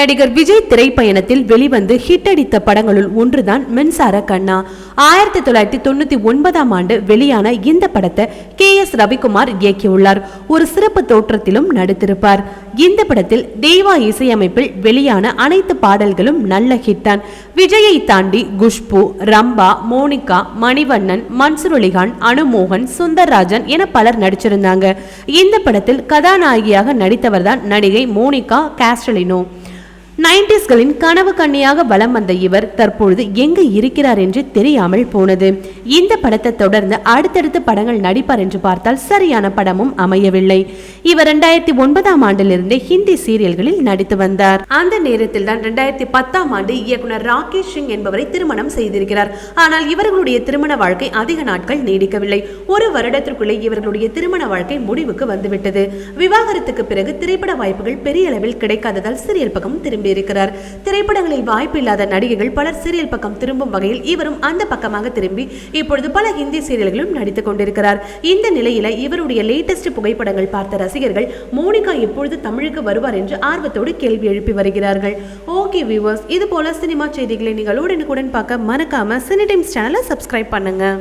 நடிகர் விஜய் திரைப்பயணத்தில் வெளிவந்து ஹிட் அடித்த படங்களுள் ஒன்றுதான் மின்சார கண்ணா. ஆயிரத்தி தொள்ளாயிரத்தி தொண்ணூத்தி ஒன்பதாம் ஆண்டு வெளியான இந்த படத்தை கே எஸ் ரவிக்குமார் இயக்கியுள்ளார். ஒரு சிறப்பு தோற்றத்திலும் நடித்திருப்பார். இந்த படத்தில் தேவா இசையமைப்பில் வெளியான அனைத்து பாடல்களும் நல்ல ஹிட் தான். விஜயை தாண்டி குஷ்பு ரம்பா மோனிகா மணிவண்ணன் மன்சூர் அனுமோகன் சுந்தர்ராஜன் என பலர் நடிச்சிருந்தாங்க. இந்த படத்தில் கதாநாயகியாக நடித்தவர்தான் நடிகை மோனிகா காஸ்டலினோ. நைன்டிஸ்களின் கனவு கண்ணியாக வலம் வந்த இவர் தற்பொழுது எங்கு இருக்கிறார் என்று தெரியாமல் போனது. இந்த படத்தை தொடர்ந்து அடுத்தடுத்த படங்கள் நடிப்பார் என்று பார்த்தால் சரியான படமும் அமையவில்லை. இவர் இரண்டாயிரத்தி ஒன்பதாம் ஆண்டிலிருந்தே ஹிந்தி சீரியல்களில் நடித்து வந்தார். அந்த நேரத்தில் தான் இரண்டாயிரத்தி பத்தாம் ஆண்டு இயக்குனர் ராகேஷ் சிங் என்பவரை திருமணம் செய்திருக்கிறார். ஆனால் இவர்களுடைய திருமண வாழ்க்கை அதிக நாட்கள் நீடிக்கவில்லை. ஒரு வருடத்திற்குள்ளே இவர்களுடைய திருமண வாழ்க்கை முடிவுக்கு வந்துவிட்டது. விவாகரத்துக்கு பிறகு திரைப்பட வாய்ப்புகள் பெரிய அளவில் கிடைக்காததால் சீரியல் பக்கம் திரும்பி இருக்கிறார் திரைப்படங்களில் வாய்ப்பு இல்லாத நடிகைகள் பலர் சீரியல் பக்கம் திரும்பும் வகையில் இவரும் அந்த பக்கமாக திரும்பி இப்பொழுது பல ஹிந்தி சீரியல்களும் நடித்துக் கொண்டிருக்கிறார். இந்த நிலையில இவருடைய லேட்டஸ்ட் புகைப்படங்கள் பார்த்த ரசிகர்கள் மோனிகா எப்பொழுது தமிழுக்கு வருவார் என்று ஆர்வத்தோடு கேள்வி எழுப்பி வருகிறார்கள். ஓகே வியூவர்ஸ் இது போல சினிமா செய்திகளை நீங்கள் உடனுக்குடன் பார்க்க மறக்காம சினி டைம்ஸ் சேனலை சப்ஸ்கிரைப் பண்ணுங்க.